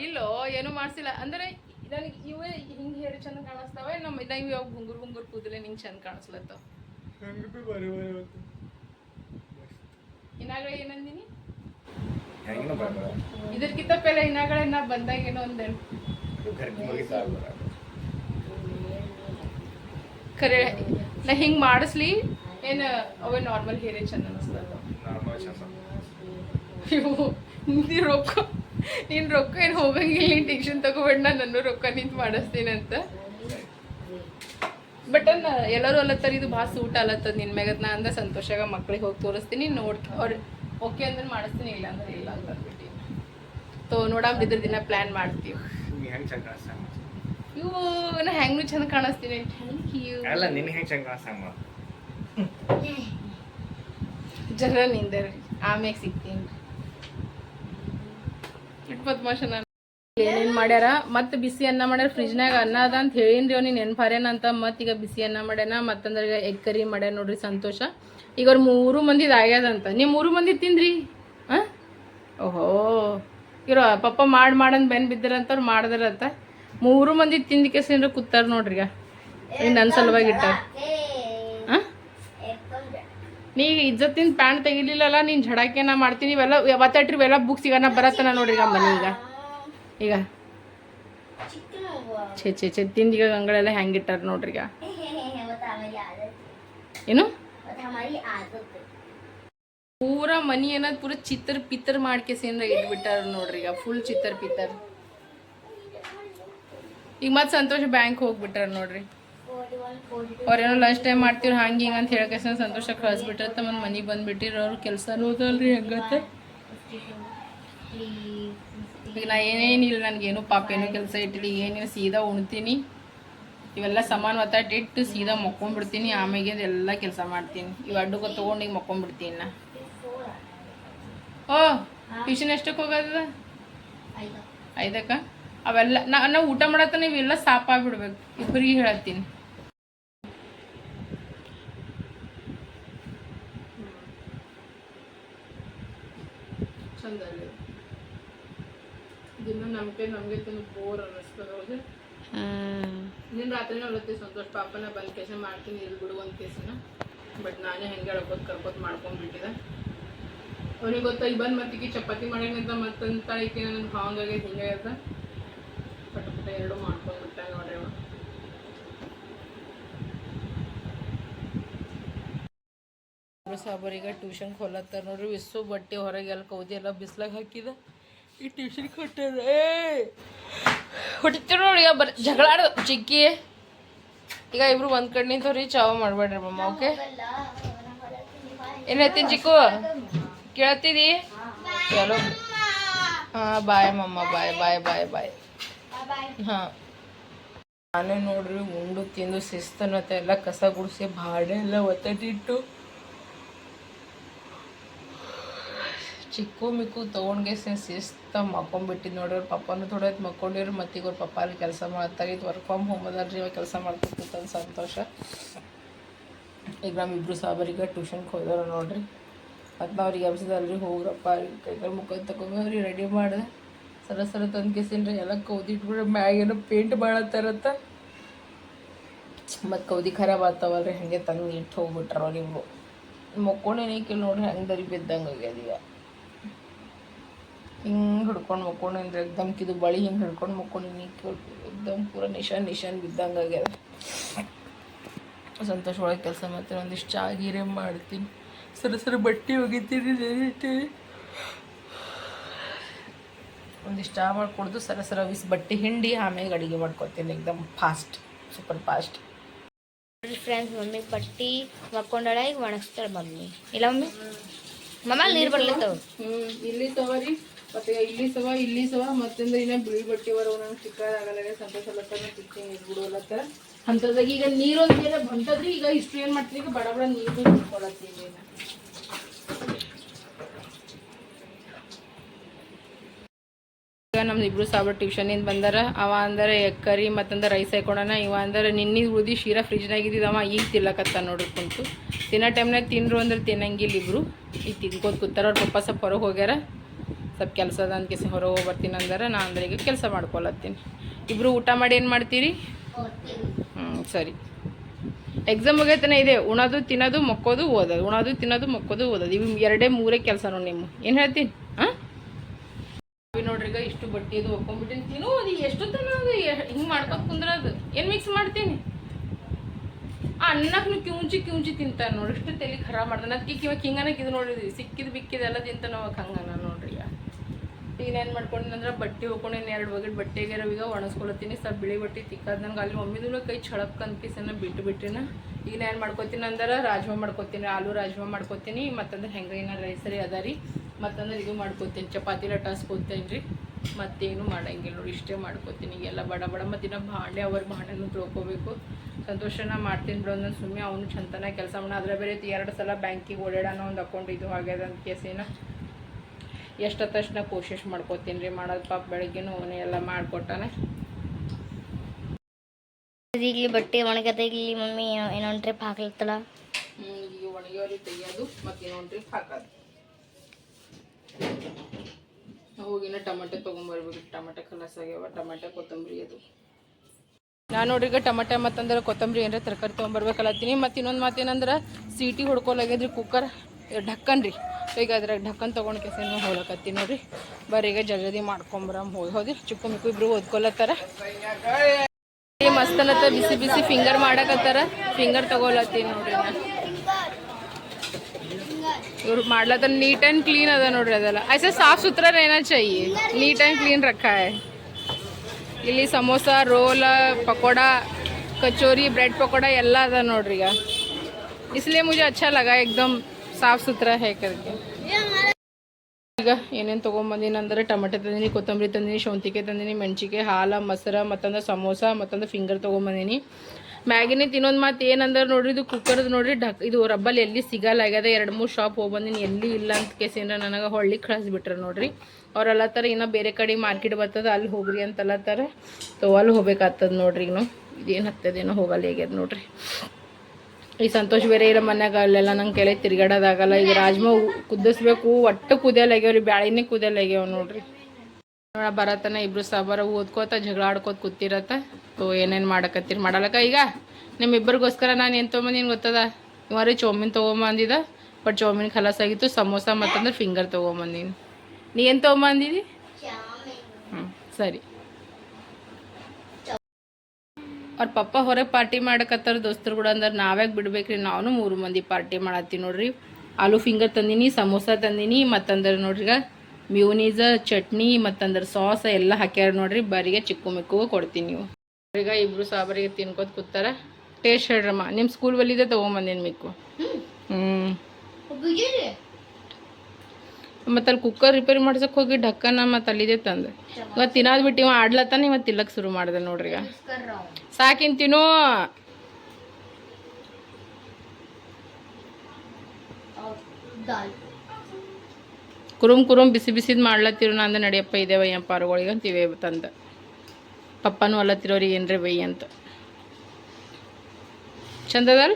ಇಲ್ಲೋ ಏನು ಮಾಡ್ಸಿಲ್ಲ. ಅಂದ್ರೆ ನನಗೆ ಇವೇ ಹಿಂಗೆ ಹೇರಿ ಚಂದ ಕಾಣಿಸ್ತಾವೆ ನಮ್ಮ ನಾವು ಇವಾಗ ಗುಂಗುರ್ ಗುಂಗುರ್ ಕೂದಲೇ ನಿಂಗೆ ಚಂದ ಕಾಣಿಸ್ಲತ್ತಾವ ಇನ್ನಾಗಲೇ ಏನಂದಿನಿ? ಇದಕ್ಕಿಂತ ಪೆಲೆ ಇನ್ನಾಗಲೇ ನಾ ಬಂದಾಗ ಏನೋ ಖರೆ ನಾ ಹಿಂಗೆ ಮಾಡಿಸ್ಲಿ ಏನು ಅವೇ ನಾರ್ಮಲ್ ಹೇರೇ ಚಂದ ಅನಿಸ್ತದ. ಇವು ನೀ ರೊಕ್ಕ ನೀನು ರೊಕ್ಕ ಏನು ಹೋಗಂಗಿಲ್ಲ ನೀನು ಟೆನ್ಷನ್ ತಗೋಬೇಡ ನಾನು ನನ್ನ ರೊಕ್ಕ ನಿಂತು ಮಾಡಿಸ್ತೀನಿ ಅಂತ. ಬಟ್ ಅನ್ನ ಎಲ್ಲರೂ ಅಲ್ಲತ್ತಾರ ಇದು ಭಾಳ ಸೂಟ್ ಅಲ್ಲತ್ತದ ನಿನ್ ಮ್ಯಾಗ ನಾ ಅಂದ ಸಂತೋಷಾಗ ಮಕ್ಳಿಗೆ ಹೋಗಿ ತೋರಿಸ್ತೀನಿ ನೋಡ್ ಅವ್ರು ಓಕೆ ಅಂದ್ರೆ ಮಾಡಿಸ್ತೀನಿ ಇಲ್ಲ ಅಂದ್ರೆ ಇಲ್ಲ ಅಂತ ಅಂದ್ಬಿಟ್ಟು. ತೋ ನೋಡಾಮ್ ಇದ್ರ ದಿನ ಪ್ಲ್ಯಾನ್ ಮಾಡ್ತೀವಿ. ಇವು ನಾ ಹೆಂಗೂ ಚಂದ ಕಾಣಿಸ್ತೀನಿ. ಥ್ಯಾಂಕ್ ಯು ಅಲ್ಲ ನಿನ್ ಹೆಂಗ್ ಚಂದ ಕಾಣಿಸ್ತಂಗ ಜನ ನಿಂದರಿ ಆಮ್ಯಾಗ ಸಿಗ್ತೀನಿ. ಪದ್ಮಾಶ ನಾನು. ಏನೇನು ಮಾಡ್ಯಾರ? ಮತ್ತೆ ಬಿಸಿ ಅನ್ನ ಮಾಡ್ಯಾರ ಫ್ರಿಜ್ನಾಗ ಅನ್ನ ಅದ ಅಂತ ಹೇಳಿನ್ರಿ ಅವ್ನಿಗೆ ನೆನ್ಪಾರ್ಯಾನ ಅಂತ. ಮತ್ತೆ ಈಗ ಬಿಸಿ ಅನ್ನ ಮಾಡ್ಯಾನ ಮತ್ತಂದ್ರೆ ಎಗ್ ಕರಿ ಮಾಡ್ಯಾನ ನೋಡ್ರಿ ಸಂತೋಷ. ಈಗ ಅವ್ರ ಮೂರು ಮಂದಿದು ಆಗ್ಯದಂತ. ನೀವು ಮೂರು ಮಂದಿ ತಿಂದ್ರಿ? ಹಾಂ? ಓಹೋ. ಇರೋ ಪಪ್ಪ ಮಾಡಿ ಮಾಡಂದ್ ಬೆನ್ ಬಿದ್ದಿರಂತವ್ರು ಮಾಡಿದ್ರಂತ. ಮೂರು ಮಂದಿ ತಿಂದ ಸೇನ್ರ ಕೂತಾರ ನೋಡ್ರಿ ಈಗ. ಈಗ ನನ್ನ ಸಲುವಾಗಿ ಇಟ್ಟಾರ ನೀ ಇಜ್ಜತ್ತಿನ ಪ್ಯಾಂಟ್ ತೆಗಿಲಿಲ್ಲಲ್ಲ ನೀನು ಝಡಾಕೆ ನಾ ಮಾಡ್ತೀನಿ ಇವೆಲ್ಲ ಒತ್ತಟ್ರಿ ಇವೆಲ್ಲ ಬುಕ್ಸ್ ಈಗ ನಾ ಬರತ್ತನ ನೋಡ್ರಿ ಈಗ ಮನೆ ಈಗ. ಈಗ. ಛೇ ಛೇ ಛೇ ತಿಂದು ಈಗ ಅಂಗಳೆಲ್ಲ ಹೆಂಗಿಟ್ಟಾರ ನೋಡ್ರಿ ಈಗ. ಏನು? ಪೂರ ಮನಿ ಅನ್ನೋದು ಪೂರ ಚಿತ್ರ ಪಿತ್ತರ್ ಮಾಡ್ಕೆಸಿಂದ ಇಟ್ಬಿಟ್ಟಾರ ನೋಡ್ರಿ, ಈಗ ಫುಲ್ ಚಿತ್ರ ಪಿತ್ತರ್. ಈಗ ಮತ್ತೆ ಸಂತೋಷ ಬ್ಯಾಂಕ್ ಹೋಗ್ಬಿಟ್ಟಾರ ನೋಡ್ರಿ. ಅವ್ರೇನೋ ಲಂಚ್ ಟೈಮ್ ಮಾಡ್ತೀವಿ ಹಂಗೆ ಹಿಂಗೆ ಅಂತ ಹೇಳಕ್ಕೆ ಸಂತೋಷ ಕಳಿಸ್ಬಿಟ್ಟಿರತ್ತ ಮನ್ ಮನೆಗೆ ಬಂದ್ಬಿಟ್ಟಿರ, ಅವ್ರ ಕೆಲಸನೂ ಹೋದಲ್ರಿ ಹೆಂಗತ್ತೆ. ಈಗ ನಾ ಏನೇನಿಲ್ಲ ನನಗೇನು ಪಾಪ ಏನು ಕೆಲಸ ಇಟ್ಟಿಲ್ಲ, ಏನಿಲ್ಲ, ಸೀದಾ ಉಣ್ತೀನಿ. ಇವೆಲ್ಲ ಸಮಾನ ಒತ್ತಾಟ ಇಟ್ಟು ಸೀದಾ ಮಕ್ಕೊಂಡ್ಬಿಡ್ತೀನಿ ಆಮೇಲೆ ಎಲ್ಲ ಕೆಲಸ ಮಾಡ್ತೀನಿ. ಇವು ಅಡ್ಡುಗ ತೊಗೊಂಡು ಈಗ ಮಕ್ಕೊಂಡ್ಬಿಡ್ತೀನಿ ನಾ. ಓ ಟ್ಯೂಷನ್ ಎಷ್ಟಕ್ಕೆ ಹೋಗೋದ? ಐದಕ್ಕ? ಅವೆಲ್ಲ ನಾ ನಾವು ಊಟ ಮಾಡತ್ತ ಇವೆಲ್ಲ ಸಾಪಾಗ್ಬಿಡ್ಬೇಕು. ಇಬ್ಬರಿಗೆ ಹೇಳತ್ತೀನಿ. ಚಂದ ದಿನ ನಮಗೆ ನಮಗೆ ತುಂಬ ಬೋರ್ ಅನ್ನಿಸ್ತದ ಹೌದು? ನಿನ್ನ ರಾತ್ರಿನೇ ಹೊಲತ್ತಿ ಸಂತೋಷ ಪಾಪನ ಬಂದ್ ಕೆಲಸ ಮಾಡ್ತೀನಿ ಇಲ್ಲಿ ಬಿಡು ಒಂದು ಕೇಸನ ಬಟ್ ನಾನೇ ಹೆಂಗೆ ಹೇಳ್ಬೋದು ಕರ್ಕೊತ ಮಾಡ್ಕೊಂಡ್ಬಿಟ್ಟಿದೆ. ಅವನಿಗೆ ಗೊತ್ತಾ ಈಗ ಬಂದು ಮತ್ತಿಗೆ ಚಪಾತಿ ಮಾಡಂಗಂತ ಮತ್ತಂತ ಐತಿ ನನಗೆ ಹಾಂಗಾಗೈತೆ ಹಿಂಗಾಗೈತೆ ಪಟ ಪಟ ಎರಡು ಮಾಡ್ಕೊಂಡ್ಬಿಟ್ಟ ನೋಡ್ರಿ ಅವ ಸಾಬರಿಗೆ ಟ್ಯೂಷನ್ ಹೊಲತ್ತಾರ ನೋಡ್ರಿ, ವಿಸ್ಸು, ಬಟ್ಟೆ, ಹೊರಗೆ ಎಲ್ಲ ಕೌದಿ ಎಲ್ಲ ಬಿಸ್ಲಾಗ ಹಾಕಿದ. ಈ ಟ್ಯೂಷನ್ ಕೊಟ್ಟಾರ ಏ! ಹೊಡಿತೀರ ನೋಡಿ ಈಗ ಬರ್, ಜಗಳ ಆಡ ಚಿಕ್ಕಿ. ಈಗ ಇಬ್ರು ಒಂದ್ ಕಡೆ ನಿಂತವ್ರಿ, ಚಾವ ಮಾಡ್ಬೇಡ್ರಿ ಮಮ್ಮ, ಓಕೆ? ಏನ್ ಹೇಳ್ತೀನಿ ಚಿಕ್ಕು? ಕೇಳ್ತಿದಿ ಚಲೋ. ಹಾ ಬಾಯ್ ಮಮ್ಮ ಬಾಯ್ ಬಾಯ್ ಬಾಯ್ ಬಾಯ್. ಹಾ. ನಾನೇ ನೋಡ್ರಿ ಉಂಡು ತಿಂದು ಶಿಸ್ತನತ್ತೆ ಎಲ್ಲ ಕಸ ಗುಡಿಸಿ ಬಾಡೆ ಎಲ್ಲ ಒತ್ತಟಿಟ್ಟು ಚಿಕ್ಕು ಮಿಕ್ಕು ತೊಗೊಂಡ್ಗೆ ಶಿಸ್ತ ಮಕ್ಕೊಂಬಿಟ್ಟಿದ್ದು ನೋಡ್ರಿ. ಅವ್ರ ಪಪ್ಪನೂ ಹೊತ್ತು ಮಕ್ಕೊಂಡಿವ್ರಿ ಮತ್ತೀಗ ಅವ್ರ ಪಪ್ಪ ಅಲ್ಲಿ ಕೆಲಸ ಮಾಡ್ತಾರೆ. ಇದು ವರ್ಕ್ ಫ್ರಮ್ ಹೋಮ್ ಅದಾರ್ರಿ ಇವಾಗ ಕೆಲಸ ಮಾಡ್ತಿರ್ತಂದು ಸಂತೋಷ. ಈಗ ನಮ್ಮಿಬ್ರು ಸಾಬರಿಗೆ ಟ್ಯೂಷನ್ಗೆ ಹೋದಾರ ನೋಡ್ರಿ. ಮತ್ತು ನಾವು ಅವ್ರಿಗೆ ಎಬ್ಸಿದಲ್ರಿ ಹೋಗ್ರಪ್ಪ ಕೈಗಳು ಮುಖ ತಗೊಂಡ್ರಿ ರೆಡಿ ಮಾಡಿದೆ ಸರ ಸರ ತಂದು ಕೇಸಿನ್ರಿ, ಎಲ್ಲ ಕೌದಿಟ್ಬಿಡ್ರಿ ಮ್ಯಾಗೇನು ಪೇಂಟ್ ಮಾಡತ್ತಾರತ್ತ. ಮತ್ತು ಕೌದಿ ಖರಾಬ್ ಆಗ್ತಾವಲ್ರಿ, ಹಾಗೆ ತಂದು ಇಟ್ಟು ಹೋಗ್ಬಿಟ್ರ ನೀವು. ಮಕ್ಕೊಂಡೇನೈಕಿಲ್ಲ ನೋಡ್ರಿ, ಹೆಂಗೆ ದರಿ ಬಿದ್ದಂಗೆ ಈಗ. ಹಿಂಗೆ ಹಿಡ್ಕೊಂಡು ಮಕ್ಕೊಂಡಿನ್ರಿ ಎಕ್ದಮ್ ಕಿದು ಬಳಿ ಹಿಂಗೆ ಹಿಡ್ಕೊಂಡು ಮಕ್ಕೊಂಡೇನಿ ಎಕ್ದಮ್ ಪೂರ ನಿಶಾನ್ ನಿಶಾನ್ ಬಿದ್ದಂಗೆ ಆಗ್ಯದ. ಸಂತೋಷ ಒಳಗೆ ಕೆಲಸ ಮಾಡ್ತೀನಿ, ಒಂದಿಷ್ಟು ಚಾ ಗೀರೆ ಮಾಡ್ತೀನಿ. ಸರ ಸರ ಬಟ್ಟೆ ಒಗಿತೀನಿ. ಒಂದಿಷ್ಟು ಮಾಡಿ ಮಾಡ್ಕೊಡ್ದು ಸರ ಸರ ವಿಸ್ ಬಟ್ಟೆ ಹಿಂಡಿ ಆಮೇಲೆ ಅಡುಗೆ ಮಾಡ್ಕೊತೀನಿ ಎಕ್ದಮ್ fast super fast. Friends mummy ಪಟ್ಟಿ ಮಕ್ಕೊಂಡಾಳ ಈಗ ಒಣಗಿಸ್ತಾಳೆ ಮಮ್ಮಿ. ಇಲ್ಲ ಮಮ್ಮಿ? ಮಮ್ಮ ನೀರು ಬರ್ಲಿತ್ತವ ಹ್ಞೂ ಇಲ್ಲಿ ತಗೋರಿ ರೀ. ಮತ್ತೆ ಇಲ್ಲಿ ಸವ ಇಲ್ಲಿ ಸವ ಮತ್ತಿಂದ ಇನ್ನೂ ಬಿಳಿ ಬಟ್ಟೆ ಬರೋ ನಂಗೆ ಚಿಕ್ಕದಾಗಲ್ಲ ಸಂತೋಷ ಲಕ್ಕ ಟಿಚಿಂಗ್ ಇದ್ಬಿಡೋಲತ್ತಾರ ಅಂಥದ್ರಾಗ ಈಗ ನೀರು ಏನ ಬಂತದ್ರಿ ಈಗ ಇಷ್ಟು ಏನು ಮಾಡ್ತೀವಿ ಈಗ ಬಡ ನೀರು ತುಂಬ್ಕೊಳತ್ತೀನಿ ಈಗ. ನಮ್ದು ಇಬ್ರು ಸಾಬ್ರ ಟ್ಯೂಷನಿಂದ ಬಂದಾರ. ಅವ ಅಂದರೆ ಎಕ್ಕರಿ ಮತ್ತಂದ್ರೆ ರೈಸ್ ಹಾಕೊಂಡನ ಇವ ಅಂದ್ರೆ ನಿನ್ನೆ ಉಳಿದು ಶೀರಾ ಫ್ರಿಜ್ನಾಗ ಇದ್ದಿದ್ದವ ಈಗ ತಿಲ್ಲಕತ್ತ ನೋಡ್ರಿ ಕುಂತು. ತಿನ್ನೋ ಟೈಮ್ನಾಗ ತಿನ್ರು ಅಂದ್ರೆ ತಿನ್ನಂಗಿಲ್ಲ ಇಬ್ರು. ಈಗ ತಿನ್ಕೋತ ಕೂತಾರ. ಅವ್ರ ಪಪ್ಪ ಸ್ವಲ್ಪ ಹೊರಗೆ ಹೋಗ್ಯಾರ. ಸ್ವಲ್ಪ ಕೆಲಸ ಅದ ಹೊರಗೆ ಹೋಗಿ ಅಂದ್ರೆ. ನಾ ಅಂದ್ರೆ ಈಗ ಕೆಲಸ ಮಾಡ್ಕೊಳತ್ತೀನಿ. ಇಬ್ರು ಊಟ ಮಾಡಿ ಏನು ಮಾಡ್ತೀರಿ? ಹ್ಞೂ ಸರಿ. ಎಕ್ಸಾಮ್ ಮುಗಿಯತನ ಇದೆ. ಉಣೋದು, ತಿನ್ನೋದು, ಮಕ್ಕೋದು, ಓದೋದು. ಉಣೋದು, ತಿನ್ನೋದು, ಮಕ್ಕೋದು, ಓದೋದು. ಇವು ಎರಡೇ ಮೂರೇ ಕೆಲಸ ನೋಡಿ ನಿಮ್ಮ. ಏನು ಹೇಳ್ತೀನಿ ಹಾಂ? ನೋಡ್ರಿ ಈಗ ಇಷ್ಟು ಬಟ್ಟೆ ಇದು ಒಪ್ಕೊಂಡ್ಬಿಟ್ಟಿನಿ ತಿನ್ನು ಅದು ಎಷ್ಟೊತ್ತನ ಅದು? ಹಿಂಗೆ ಮಾಡ್ಕೊಂಡು ಕುಂದ್ರದು. ಏನು ಮಿಕ್ಸ್ ಮಾಡ್ತೀನಿ? ಆ ಅನ್ನಕ್ಕೂ ಕಿವುಂಚಿ ಕಿವುಂಚಿ ತಿಂತಾನೆ ನೋಡಿ. ಇಷ್ಟು ತಲೆ ಖರಾಬ್ ಮಾಡ್ತಾನೆ. ಅದಕ್ಕೆ ಇವಾಗ ಹಿಂಗನಕ್ಕೆ ಇದು ನೋಡಿದ್ವಿ. ಸಿಕ್ಕಿದ ಬಿಕ್ಕಿದೆಲ್ಲ ತಿಂತಾನೆ ಅವಾಗ ಹಂಗನ ಏನು ಮಾಡ್ಕೊಂಡಿನಂದ್ರೆ ಬಟ್ಟೆ ಹೋಗ್ಕೊಂಡಿನಿ ಎರಡು ಬಗೆಟ್ ಬಟ್ಟೆಗೆ ಈಗ ಒಣಸ್ಕೊಳತ್ತೀನಿ, ಸ್ವಲ್ಪ ಬಿಳಿ ಬಟ್ಟೆ ತಿಕ್ಕಾದ ನಂಗೆ ಅಲ್ಲಿ ಮಮ್ಮಿದು ಕೈ ಛಳಕ್ ಅನ್ಕಿಸನ ಬಿಟ್ಟು ಬಿಟ್ಟಿನ ಈಗ ನಾನು ಏನು ಮಾಡ್ಕೊತೀನಿ ಅಂದ್ರೆ ರಾಜ್ಮಾ ಮಾಡ್ಕೊತೀನಿ, ಆಲೂ ರಾಜ್ಮಾ ಮಾಡ್ಕೊತೀನಿ, ಮತ್ತಂದ್ರೆ ಹೆಂಗೆ ಏನಾರು ರೈಸರಿ ಅದ ರೀ. ಮತ್ತಂದ್ರೆ ಇದು ಮಾಡ್ಕೊತೀನಿ, ಚಪಾತಿ ಲಟಾಸ್ಕೊತೀನಿ ರೀ. ಮತ್ತೇನು ಮಾಡಂಗಿಲ್ಲ ನೋಡಿ, ಇಷ್ಟೇ ಮಾಡ್ಕೊತೀನಿ. ಎಲ್ಲ ಬಡ ಬಡ ಮತ್ತು ಇನ್ನು ಭಾಂಡೆ, ಅವ್ರ ಭಾಂಡೆನೂ ತೊಳ್ಕೊಬೇಕು. ಸಂತೋಷನ ಮಾಡ್ತೀನಿ ಬಿಡೋ ನಾನು ಸುಮ್ಮನೆ ಅವನು ಚಂತನ ಕೆಲಸ ಮಾಡೋಣ ಅದ್ರ ಬೇರೆ ಎರಡು ಸಲ ಬ್ಯಾಂಕಿಗೆ ಓಡಾಡೋಣ ಒಂದು ಅಕೌಂಟ್ ಇದು ಆಗ್ಯದ ಅಂತ ಕೇಸಿನ. ಎಷ್ಟೊತ್ತಷ್ಟು ನಾ ಕೋಶಿಶ್ ಮಾಡ್ಕೋತೀನಿ ರೀ ಮಾಡೋದು ಪಾಪ ಬೆಳಗ್ಗೆನೂ ಅವನೇ ಎಲ್ಲ ಮಾಡಿಕೊಟ್ಟಾನೆ. ಈಗಲಿ ಬಟ್ಟೆ ಒಣಗದ ಇಲ್ಲಿ ಮಮ್ಮಿ ಏನೊಂದು ಟ್ರಿಪ್ ಹಾಕ್ಲತ್ತಲ್ಲ. ಈಗ ಒಣಗಿಯೋರಿ ತೆಗಿಯೋದು ಮತ್ತು ಇನ್ನೊಂದು ಟ್ರಿಪ್ ಹಾಕೋದು. ಹೋಗಿನ ಟಮಾಟೆ ತೊಗೊಂಬರ್ಬೇಕು. ಟಮಾಟೆ ಕಲಸ್ ಆಗ್ಯಾವ ಟಮಾಟೆ ಕೊತ್ತಂಬರಿ ಅದು. ನಾನು ನೋಡ್ರಿ ಈಗ ಟಮಾಟೆ ಮತ್ತಂದ್ರೆ ಕೊತ್ತಂಬರಿ ಏನಾರ ತರಕಾರಿ ತೊಗೊಂಬರ್ಬೇಕಲ್ಲತ್ತೀನಿ. ಮತ್ತು ಇನ್ನೊಂದು ಮಾತೇನಂದ್ರೆ ಸೀಟಿ ಹೊಡ್ಕೊಲಾಗ್ಯದ್ರಿ ಕುಕ್ಕರ್ ಢಕ್ಕನ್ ರೀ. ಈಗ ಅದ್ರಾಗ ಢಕ್ಕನ್ ತೊಗೊಂಡು ಕೆಸಿನ ಹೋಗ್ಲಕತ್ತಿ ನೋಡ್ರಿ. ಬರೀಗ ಜಲ್ದಿ ಮಾಡ್ಕೊಂಬರಮ್ ಹೋಗಿ ಹೋದ್ರಿ. ಚಿಕ್ಕ ಮಿಕ್ಕು ಇಬ್ರು ಓದ್ಕೊಲತ್ತಾರ. ಮಸ್ತನತ್ತ ಬಿಸಿ ಬಿಸಿ ಫಿಂಗರ್ ಮಾಡಕತ್ತಾರ. ಫಿಂಗರ್ ತೊಗೊಲತ್ತೀನಿ ನೋಡ್ರಿ ಇವ್ರು ಮಾಡ್ಲತ್ತ ನೀಟ್ ಆ್ಯಂಡ್ ಕ್ಲೀನ್ ಅದ ನೋಡ್ರಿ ಅದೆಲ್ಲ. ಐಸ ಸಾಫ್ ಸುತ್ತರ ಏನ ಚೈ? ನೀಟ್ ಆ್ಯಂಡ್ ಕ್ಲೀನ್ ರಕ್ಕಾ. ಇಲ್ಲಿ ಸಮೋಸಾ, ರೋಲ, ಪಕೋಡ, ಕಚೋರಿ, ಬ್ರೆಡ್ ಪಕೋಡ ಎಲ್ಲ ಅದ ನೋಡ್ರಿ ಈಗ. ಇಸ್ಲೇ ಮುಜೆ ಅಚ್ಚಾ ಲಗಾ एकदम ಸಾಫ್ ಸುಥರಾ ಹೇಗೆ ಈಗ ಏನೇನು ತೊಗೊಂಬಂದಿನಿ ಅಂದ್ರೆ ಟೊಮೆಟೊ ತಂದಿನಿ, ಕೊತ್ತಂಬರಿ ತಂದಿನಿ ಶೌಂತಿಕೆ ತಂದಿನಿ ಮೆಣಸಿಗೆ ಹಾಲು, ಮೊಸರ, ಮತ್ತೊಂದು ಸಮೋಸ, ಮತ್ತೊಂದು ಫಿಂಗರ್ ತೊಗೊಂಬಂದಿನಿ. ಮ್ಯಾಗಿನಿ ತಿನ್ನೋದು ಮಾತು ಏನಂದ್ರೆ ನೋಡ್ರಿ, ಇದು ಕುಕ್ಕರ್ದು ನೋಡ್ರಿ ಢಕ್ ಇದು ರಬ್ಬಲ್ ಎಲ್ಲಿ ಸಿಗಲ್ಲ ಆಗ್ಯದ ಎರಡು ಮೂರು ಶಾಪ್ ಹೋಗ್ಬಂದಿನ, ಎಲ್ಲಿ ಇಲ್ಲ ಅಂತ ಕೇಸಿಂದ್ರೆ ನನಗೆ ಹೊಳ್ಳಿ ಕಳಿಸ್ಬಿಟ್ರೆ ನೋಡ್ರಿ. ಅವ್ರೆಲ್ಲ ಥರ ಇನ್ನು ಬೇರೆ ಕಡೆ ಮಾರ್ಕೆಟ್ ಬರ್ತದೆ, ಅಲ್ಲಿ ಹೋಗ್ರಿ ಅಂತೆಲ್ಲ ಥರ ತೋ ಅಲ್ಲಿ ಹೋಗ್ಬೇಕಾಗ್ತದೆ ನೋಡ್ರಿ ಇನ್ನು. ಇದೇನು ಹತ್ತದೇನೋ ಹೋಗಲ್ಲ ಆಗ್ಯದ ನೋಡ್ರಿ. ಈ ಸಂತೋಷ್ ಬೇರೆ ಇರೋ ಮನ್ಯಾಗ ಅಲ್ಲೆಲ್ಲ ನಂಗೆ ಕೆಳಗೆ ತಿರ್ಗಾಡೋದಾಗಲ್ಲ. ಈಗ ರಾಜ್ಮಾ ಕುದಿಸ್ಬೇಕು, ಒಟ್ಟು ಕುದಿಯಲಾಗ್ಯಾವ ರೀ ಬ್ಯಾಳಿನೇ ಕುದಿಯಲಾಗ್ಯಾವ ನೋಡ್ರಿ. ನೋಡ, ಬರತನ ಇಬ್ರು ಸಾಬಾರ ಓದ್ಕೋತ ಜಗಳ ಆಡ್ಕೋತ ಕೂತಿರತ್ತ. ತೋ, ಏನೇನು ಮಾಡಕತ್ತೀರಿ? ಮಾಡಲಕ್ಕ ಈಗ? ನಿಮ್ಮಿಬ್ಬರಿಗೋಸ್ಕರ ನಾನು ಏನು ತೊಗೊಂಬಂದಿನಿ ಗೊತ್ತದ? ಇವರೇ ಚೌಮಿನ್ ತೊಗೊಂಬಂದಿದ, ಬಟ್ ಚೌಮಿನ್ ಖಲಾಸ್ ಆಗಿತ್ತು. ಸಮೋಸ ಮತ್ತಂದ್ರೆ ಫಿಂಗರ್ ತೊಗೊಂಬಂದಿನಿ. ನೀ ಏನು ತೊಗೊಂಬಂದಿದಿ? ಹ್ಞೂ ಸರಿ. ಅವ್ರ ಪಪ್ಪ ಹೊರಗೆ ಪಾರ್ಟಿ ಮಾಡಕತ್ತಾರ ದೋಸ್ತರು ಕೂಡ ಅಂದ್ರೆ ನಾವ್ಯಾಗ ಬಿಡ್ಬೇಕ್ರಿ? ನಾವು ಮೂರು ಮಂದಿ ಪಾರ್ಟಿ ಮಾಡತ್ತೀವಿ ನೋಡ್ರಿ. ಆಲೂ ಫಿಂಗರ್ ತಂದಿನಿ ಸಮೋಸ ತಂದಿನಿ ಮತ್ತಂದ್ರೆ ನೋಡ್ರಿ ಈಗ ಮ್ಯೂನೀಸ ಚಟ್ನಿ ಮತ್ತಂದ್ರೆ ಸಾಸ್ ಎಲ್ಲ ಹಾಕ್ಯಾರ ನೋಡ್ರಿ. ಬರಿಗೆ ಚಿಕ್ಕು ಮಿಕ್ಕು ಕೊಡ್ತೀನಿ ನೀವು. ಈಗ ಇಬ್ರು ಸಾಬರಿಗೆ ತಿನ್ಕೋತ ಕೂತಾರ. ಟೇಸ್ಟ್ ಹೇಳ್ರಮ್ಮ ನಿಮ್ಮ ಸ್ಕೂಲ್ ಬಲ್ಲಿದೆ ತೊಗೊಂಬಂದಿನಿ ಮಿಕ್ಕು? ಹ್ಞೂ ಮತ್ತೆ ಅಲ್ಲಿ ಕುಕ್ಕರ್ ರಿಪೇರಿ ಮಾಡ್ಸಕ್ಕೆ ಹೋಗಿ ಢಕ್ಕನ ಮತ್ತೆ ಅಲ್ಲಿದೆ ತಂದೆ. ಇವತ್ತು ತಿನ್ನೋದು ಬಿಟ್ಟು ಇವ ಆಡ್ಲತ್ತಾನ ಇವತ್ತು ತಿಲ್ಲಕ್ಕೆ ಶುರು ಮಾಡಿದೆ ನೋಡ್ರಿ ಈಗ. ಸಾಕಿನ್ ತಿನ್ನು. ಕುರುಮ್ ಕುರುಮ್ ಬಿಸಿ ಬಿಸಿದ್ ಮಾಡ್ಲತ್ತಿರು ನಾ ಅಂದ್ರೆ ನಡಿಯಪ್ಪ ಇದೆ ವಯ್ಯ ಪಾರುಗಳಿಗೆ ಅಂತ ಇವೆ ತಂದ. ಪಪ್ಪನೂ ಅಲ್ಲತ್ತಿರೋರಿಗೆ ಏನ್ರಿ ಬೈ ಅಂತ. ಚಂದದಲ್?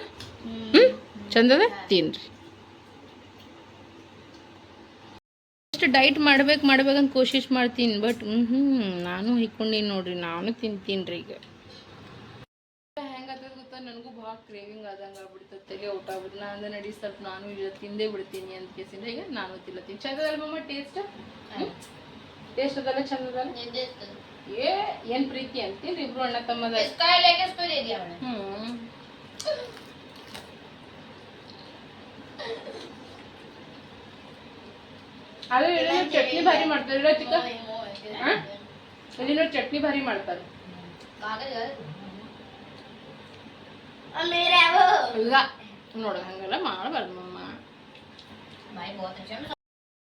ಹ್ಞೂ ಚಂದದ? ತಿನ್ರಿ. ಅಷ್ಟು ಡೈಟ್ ಮಾಡ್ಬೇಕು ಮಾಡ್ಬೇಕಂತ ಕೋಶಿಶ್ ಮಾಡ್ತೀನಿ ಬಟ್ ಹ್ಞೂ ನಾನು ಹಿಕ್ಕೊಂಡಿನಿ ನೋಡ್ರಿ ನಾನು ತಿಂತೀನಿ ರೀ ಈಗ ಹೆಂಗಾಗ್ತದೆ ಗೊತ್ತಾ? ನನಗೂ ಭಾಳ ಕ್ರೇವಿಂಗ್ ಆದಂಗೆ ಆಗ್ಬಿಡ್ತದೆ ತಲೆ ಊಟ ಆಗ್ಬಿಟ್ಟು ನಾನು ಅಂದ್ರೆ ನಡಿ ಸ್ವಲ್ಪ ನಾನು ಈಗ ತಿಂದೇ ಬಿಡ್ತೀನಿ ಅಂತ ಕೇಸಿಂದ ಈಗ ನಾನು ತಿನ್ನತ್ತೀನಿ. ಚಂದದಲ್ಲ ಮಮ್ಮ ಟೇಸ್ಟ್ ಟೇಸ್ಟ್ ಅದಲ್ಲ ಚಂದ ಅದಲ್ಲ ಏ ಏನ್ ಪ್ರೀತಿ ಅಂತೀನಿ ಇಬ್ರು ಅಣ್ಣ ತಮ್ಮದ? ಹ್ಮ್. ಅದೇ ಇಲ್ಲಿ ಚಟ್ನಿ ಭಾರಿ ಮಾಡ್ತಾರೆ. ಇರೋ ಚಿಕ್ಕ ಹಾ? ಇಲ್ಲಿ ನೋಡಿ ಚಟ್ನಿ ಭಾರಿ ಮಾಡ್ತಾರೆ. ಈಗ ನೋಡ ಹಂಗೆಲ್ಲ ಮಾಡಬಾರ್ದು ಮಮ್ಮ.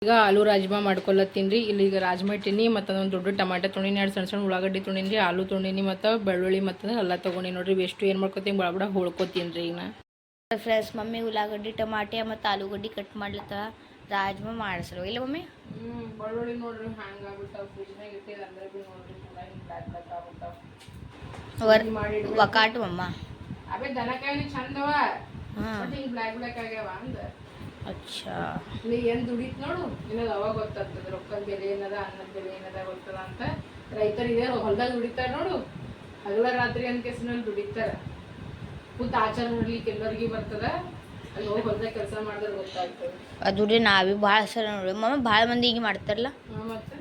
ಈಗ ಆಲೂ ರಾಜ್ಮಾ ಮಾಡ್ಕೊಳತ್ತೀನಿ ಇಲ್ಲಿ ಈಗ ರಾಜ್ಮಾ ಇಟ್ಟೀನಿ ಮತ್ತು ಒಂದು ದೊಡ್ಡ ಟಮಾಟೆ ತೊಗೊಂಡಿನಿ ಎರಡು ಸಣ್ಣ ಸಣ್ಣ ಉಳ್ಳಾಗಡ್ಡಿ ತೊಗೊಂಡಿನಿ ಆಲೂ ತೊಗೊಂಡಿನಿ ಮತ್ತು ಬೆಳ್ಳುಳ್ಳಿ ಮತ್ತು ಎಲ್ಲ ತೊಗೊಂಡಿ ನೋಡ್ರಿ ಎಷ್ಟು ಏನು ಮಾಡ್ಕೊತೀನಿ ಬಡ ಬಡ ಹೋಳ್ಕೊತೀನಿ ರೀ ಈಗ ನಾ. ಫ್ರೆಂಡ್ಸ್ ಮಮ್ಮಿ ಉಳ್ಳಾಗಡ್ಡಿ ಟಮಾಟೆ ಮತ್ತು ಆಲೂಗಡ್ಡಿ ಕಟ್ ಮಾಡ್ಲತ್ತ ರಾಜ್ಮಾ ಮಾಡಿಸ್ರು. ಇಲ್ಲ ಮಮ್ಮಿ? ಬೆಳ್ಳುಳ್ಳಿ ನೋಡ್ರಿ ಹ್ಯಾಂಗ್ ಆಗ್ಬಿಟ್ಟಾವ ಫ್ರಿಜ್ನಾಗ ಇಟ್ಟಿಲ್ಲ ಅಂದ್ರೆ ಭೀ ನೋಡ್ರಿ ಪೂರ ಹಿಂಗೆ ಬ್ಲ್ಯಾಕ್ ಬ್ಲ್ಯಾಕ್ ಆಗ್ಬಿಟ್ಟಾವ ವರ್ ಮಾಡಿ ವಕಾಟು ಮಮ್ಮ. ಅವೇ ದನಕಾಯಿ ಚಂದವ ಬಟ್ ಹಿಂಗೆ ಬ್ಲ್ಯಾಕ್ ಬ್ಲ್ಯಾಕ್ ಆಗ್ಯಾವ ಅಂದ. ಅಚ್ಚಾ. ನೀ ಏನ್ ದುಡಿತ್ ನೋಡು ನಿನಗೆ ಅವಾಗ ಗೊತ್ತಾಗ್ತದ ರೊಕ್ಕದ ಬೆಲೆ ಏನದ ಅನ್ನದ ಬೆಲೆ ಏನದ ಗೊತ್ತದ ಅಂತ. ರೈತರಿಗೆ ಹೊಲ್ದಾಗ ದುಡಿತಾರ ನೋಡು. ಹಗಲ ರಾತ್ರಿ ಅಂತ ಕೆಸಿನಲ್ಲಿ ದುಡಿತಾರ. ಕೂತ್ ಆಚಾರ ನೋಡ್ಲಿಕ್ಕೆ ಎಲ್ಲರಿಗೂ ಬರ್ತದ. ಅಲ್ಲಿ ಹೋಗಿ ಹೊಲ್ದಾಗ ಕೆಲಸ ಮಾಡಿದ್ರೆ ಗೊತ್ತಾಗ್ತದೆ ಅದು ರೀ ನಾವೇ ಭಾಳ ಸಲ ನೋಡಿ ಮಮ್ಮ ಭಾಳ ಮಂದಿ ಈಗ ಮಾಡ್ತಾರಲ್ಲ? ಅವ್ರಿಗೆ ಮತ್ತೆ?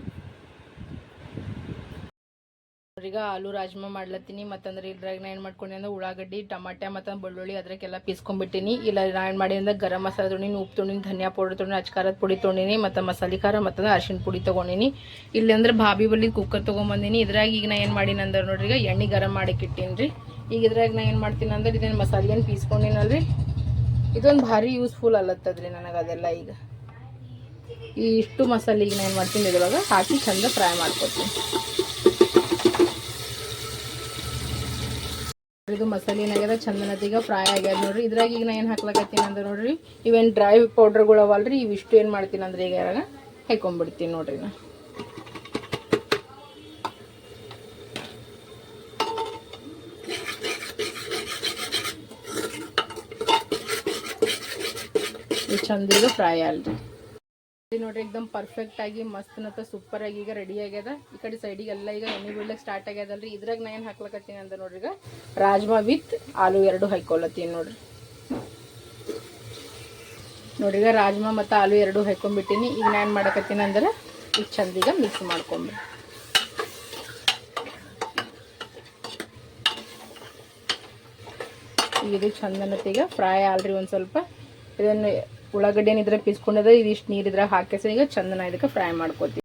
ಈಗ ಆಲೂ ರಾಜ್ಮಾ ಮಾಡ್ಲತ್ತೀನಿ ಮತ್ತಂದ್ರೆ ಇದ್ರಾಗ ನಾ ಏನು ಮಾಡ್ಕೊಂಡೆ ಅಂದ್ರೆ ಉಳ್ಳಾಗಡ್ಡಿ ಟಮಾಟೆ ಮತ್ತು ಬೆಳ್ಳುಳ್ಳಿ ಅದ್ರಕ್ಕೆಲ್ಲ ಪೀಸ್ಕೊಂಡ್ಬಿಟ್ಟಿನಿ. ಇಲ್ಲ ನಾ ಏನು ಮಾಡಿ ಅಂದ್ರೆ ಗರಂ ಮಸಾಲೆ ತೊಗೊಂಡಿನಿ ಉಪ್ಪು ತೊಗೊಂಡಿನಿ ಧನಿಯಾ ಪೌಡರ್ ತೊಗೊಂಡು ಅಚ್ಕಾರದ ಪುಡಿ ತೊಗೊಂಡಿನಿ ಮತ್ತು ಮಸಾಲೆ ಖಾರ ಮತ್ತು ಅರಿಶಿನ ಪುಡಿ ತೊಗೊಂಡಿನಿ. ಇಲ್ಲಿ ಅಂದ್ರೆ ಭಾಬಿ ಬಲ್ಲಿ ಕುಕ್ಕರ್ ತೊಗೊಂಬಂದಿನಿ. ಇದ್ರಾಗ ಈಗ ನಾ ಏನು ಮಾಡೀನಿ ಅಂದ್ರೆ ನೋಡ್ರಿ ಈಗ ಎಣ್ಣೆ ಗರಂ ಮಾಡಕ್ಕಿಟ್ಟೀನಿ ರೀ ಈಗ ಇದ್ರಾಗ ನಾ ಏನು ಮಾಡ್ತೀನಿ ಅಂದ್ರೆ ಇದನ್ನ ಮಸಾಲೆಯನ್ನು ಪೀಸ್ಕೊಂಡಿನಲ್ರಿ? ಇದೊಂದು ಭಾರಿ ಯೂಸ್ಫುಲ್ ಅಲ್ಲತ್ತದ್ರಿ ನನಗೆ ಅದೆಲ್ಲ ಈಗ. ಈ ಇಷ್ಟು ಮಸಾಲೆ ಈಗ ನಾನು ಮಾಡ್ತೀನಿ ಇದ್ರೊಳಗೆ ಹಾಕಿ ಚಂದ ಫ್ರೈ ಮಾಡ್ಕೊತೀನಿ ಇದು ಮಸಾಲೆ ಏನಾಗ್ಯದ ಚಂದನದೀಗ ಫ್ರೈ ಆಗ್ಯದ ನೋಡ್ರಿ. ಇದ್ರಾಗ ಈಗ ನಾ ಏನು ಹಾಕ್ಲಕತ್ತೀನಿ ಅಂದ್ರೆ ನೋಡ್ರಿ, ಇವೇನು ಡ್ರೈ ಪೌಡ್ರ್ಗಳು ಅವಲ್ರಿ ಇವಿಷ್ಟು ಏನು ಮಾಡ್ತೀನಿ ಅಂದ್ರೆ ಈಗ ಯಾರಾಗ ಹಾಕೊಂಡ್ಬಿಡ್ತೀನಿ ನೋಡ್ರಿ ನಾ. ಚಂದ ಫ್ರೈ ಅಲ್ರಿ ನೋಡ್ರಿ ಎಕ್ದಮ್ ಪರ್ಫೆಕ್ಟ್ ಆಗಿ, ಮಸ್ತ್ ನತ್ತ ಸೂಪರ್ ಆಗಿ ಈಗ ರೆಡಿ ಆಗ್ಯದ. ಈ ಕಡೆ ಸೈಡಿಗೆ ಎಲ್ಲ ಈಗ ಎಣ್ಣೆ ಬೀಳ್ಲಿಕ್ಕೆ ಸ್ಟಾರ್ಟ್ ಆಗ್ಯದಲ್ರಿ. ಇದ್ರಾಗ ನಾ ಏನು ಹಾಕ್ಲಕತ್ತೀನಿ ಅಂತ ನೋಡ್ರಿ ಈಗ. ರಾಜ್ಮಾ ವಿತ್ ಆಲೂ ಎರಡು ಹಾಕೊಳತ್ತೀನಿ ನೋಡ್ರಿ. ನೋಡ್ರಿ ಈಗ ರಾಜ್ಮಾ ಮತ್ತು ಆಲೂ ಎರಡು ಹಾಕೊಂಡ್ಬಿಟ್ಟಿನಿ ಈಗ ನಾನು ಏನು ಮಾಡಕತ್ತೀನಿ ಅಂದ್ರೆ ಈಗ ಚಂದ ಈಗ ಮಿಕ್ಸ್ ಮಾಡ್ಕೊಂಬ್ರಿ ಈಗ ಇದು ಚಂದನತ್ತೀಗ ಫ್ರೈ ಆಲ್ರಿ ಒಂದು ಸ್ವಲ್ಪ. ಇದನ್ನು ಉಳ್ಳಾಗಡ್ಡಿ ಏನಿದ್ರೆ ಪಿಸ್ಕೊಂಡದ ಇದಿಷ್ಟು ನೀರು ಇದ್ರಾಗ ಹಾಕಿಸಿ ಈಗ ಚಂದನ ಇದಕ್ಕೆ ಫ್ರೈ ಮಾಡ್ಕೋತೀವಿ.